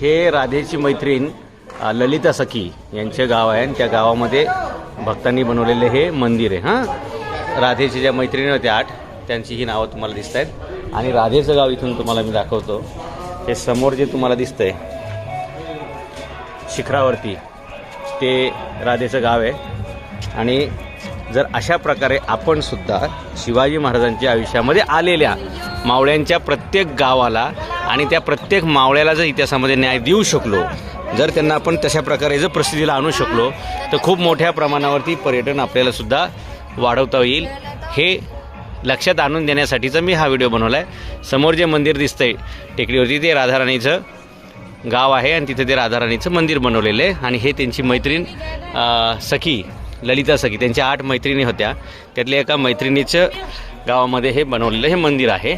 हे राधेची मैत्रीण ललिता सखी यांचे गाव आहे आणि त्या गावामध्ये भक्तांनी बनवलेले हे मंदिर आहे हां? राधेच्या ज्या मैत्रिणी होत्या आठ त्यांची ही नावं तुम्हाला दिसत आहेत आणि राधेचं गाव इथून तुम्हाला मी दाखवतो. हे समोर जे तुम्हाला दिसतंय शिखरावरती ते राधेचं गाव आहे. आणि जर अशा प्रकारे आपण सुद्धा शिवाजी महाराजांच्या आयुष्यामध्ये आलेल्या मावळ्यांच्या प्रत्येक गावाला आणि त्या प्रत्येक मावळ्याला जर इतिहासामध्ये न्याय देऊ शकलो जर त्यांना आपण तशा प्रकारे जर प्रसिद्धीला आणू शकलो तर खूप मोठ्या प्रमाणावरती पर्यटन आपल्यालासुद्धा वाढवता येईल. हे लक्षात आणून देण्यासाठीचा मी हा व्हिडिओ बनवला आहे समोर जे मंदिर दिसतं आहे टेकडीवरती ते राधाराणीचं गाव आहे आणि तिथे ते राधाराणीचं मंदिर बनवलेलं आहे. आणि हे त्यांची मैत्रीण सखी ललिता सखी त्यांच्या आठ मैत्रिणी होत्या. त्यातल्या एका मैत्रिणीचं गावामध्ये हे बनवलेलं हे मंदिर आहे.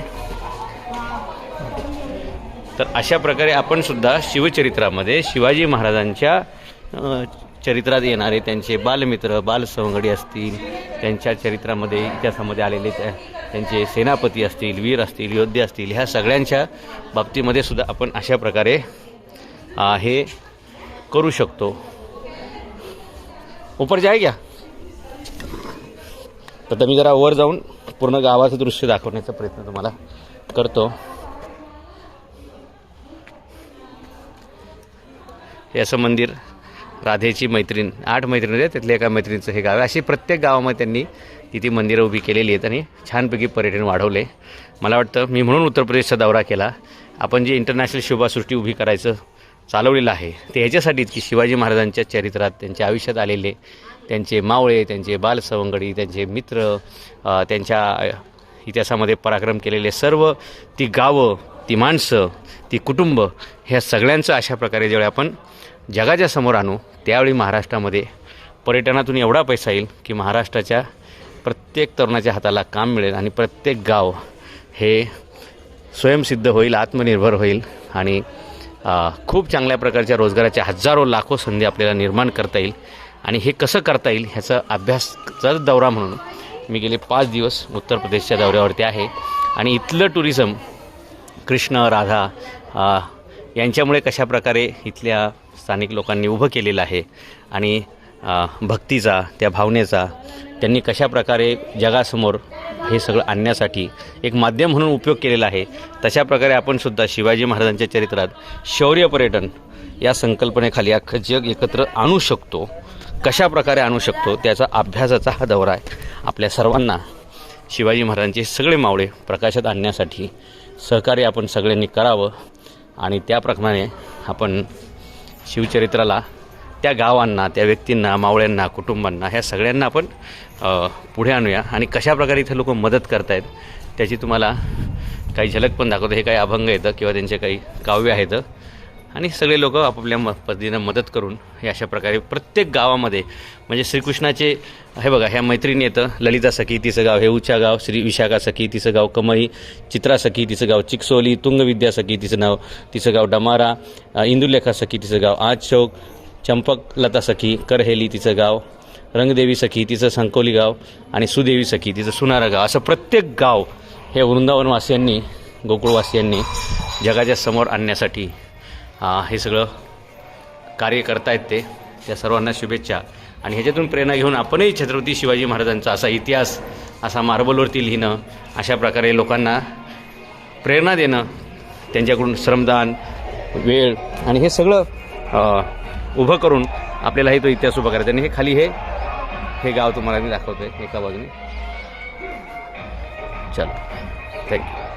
तर अशा प्रकारे आपण सुद्धा शिवचरित्रामध्ये शिवाजी महाराजांच्या चरित्रात येणारे त्यांचे बालमित्र बालसवंगडी असतील त्यांच्या चरित्रामध्ये इतिहासामध्ये आलेले त्या त्यांचे सेनापती असतील वीर असतील योद्धे असतील ह्या सगळ्यांच्या बाबतीमध्ये सुद्धा आपण अशा प्रकारे हे करू शकतो. उपर जाय घ्या तर मी जरा वर जाऊन पूर्ण गावाचं दृश्य दाखवण्याचा प्रयत्न तुम्हाला करतो. याचं मंदिर राधेची मैत्रीण आठ मैत्रिणी आहेत त्यातल्या एका मैत्रिणीचं हे गाव आहे. अशी प्रत्येक गावामध्ये त्यांनी तिथे मंदिरं उभी केलेली आहेत आणि छानपैकी पर्यटन वाढवले मला वाटतं मी म्हणून उत्तर प्रदेशचा दौरा केला आपण जे इंटरनॅशनल शोभासृष्टी उभी करायचं चालवलेलं आहे ते ह्याच्यासाठीच की शिवाजी महाराजांच्या चरित्रात त्यांच्या आयुष्यात आलेले त्यांचे मावळे त्यांचे बालसवंगडी त्यांचे मित्र त्यांच्या इतिहासामध्ये पराक्रम केलेले सर्व ती गावं ती माणसं ती कुटुंब ह्या सगळ्यांचं अशा प्रकारे ज्यावेळी आपण जगाच्या समोर आणू त्यावेळी महाराष्ट्रामध्ये पर्यटनातून एवढा पैसा येईल की महाराष्ट्राच्या प्रत्येक तरुणाच्या हाताला काम मिळेल आणि प्रत्येक गाव हे स्वयंसिद्ध होईल आत्मनिर्भर होईल आणि खूप चांगल्या प्रकारच्या रोजगाराच्या हजारो लाखो संधी आपल्याला निर्माण करता येईल. आणि हे कसं करता येईल ह्याचा अभ्यासचा दौरा म्हणून मी गेले पाच दिवस उत्तर प्रदेशच्या दौऱ्यावरती आहे. आणि इथलं टुरिझम कृष्ण राधा यांच्यामुळे कशा प्रकारे इथल्या स्थानिक लोकांनी उभं केलेलं आहे आणि भक्तीचा त्या भावनेचा त्यांनी कशा प्रकारे जगासमोर हे सगळं आणण्यासाठी एक माध्यम म्हणून उपयोग केलेला आहे तशा प्रकारे आपण सुद्धा शिवाजी महाराजांच्या चरित्रात शौर्य पर्यटन या संकल्पनेखाली अख्खं जग एकत्र आणू शकतो. कशा प्रकारे आणू शकतो त्याचा अभ्यासाचा हा दौरा आहे. आपल्या सर्वांना शिवाजी महाराजांचे सगळे मावळे प्रकाशात आणण्यासाठी सहकार्य आपण सगळ्यांनी करावं आणि त्याप्रमाणे आपण शिवचरित्राला त्या गावांना त्या व्यक्तींना मावळ्यांना कुटुंबांना ह्या सगळ्यांना आपण पुढे आणूया आणि कशा प्रकारे इथे लोक मदत करतायत त्याची तुम्हाला काही झलक पण दाखवतो. हे काही अभंग येतं किंवा त्यांचे काही काव्य आहेत. आणि सगळे लोक आपापल्या म पद्धतीनं मदत करून हे अशा प्रकारे प्रत्येक गावामध्ये म्हणजे श्रीकृष्णाचे हे बघा ह्या मैत्रिणी येतं ललिता सखी तिचं गाव हे उच्चा गाव श्री विशाखा सखी तिचं गाव कमई चित्रा सखी तिचं गाव चिकसोली तुंगविद्या सखी तिचं नाव तिचं गाव डमारा इंदुलेखा सखी तिचं गाव आज चौक चंपक लता सखी करहेली तिचं गाव रंगदेवी सखी तिचं संकोली गाव आणि सुदेवी सखी तिचं सुनारा गाव. असं प्रत्येक गाव हे वृंदावनवासियांनी गोकुळवासियांनी जगाच्या समोर आणण्यासाठी हे सगळं कार्य करतायत ते. त्या सर्वांना शुभेच्छा. आणि ह्याच्यातून प्रेरणा घेऊन आपणही छत्रपती शिवाजी महाराजांचा असा इतिहास असा मार्बलवरती लिहिणं अशा प्रकारे लोकांना प्रेरणा देणं त्यांच्याकडून श्रमदान वेळ आणि हे सगळं उभं करून आपल्यालाही तो इतिहास उभा करायचा. आणि हे खाली हे हे गाव तुम्हाला मी दाखवतो आहे एका बाजूने. चलो. थँक्यू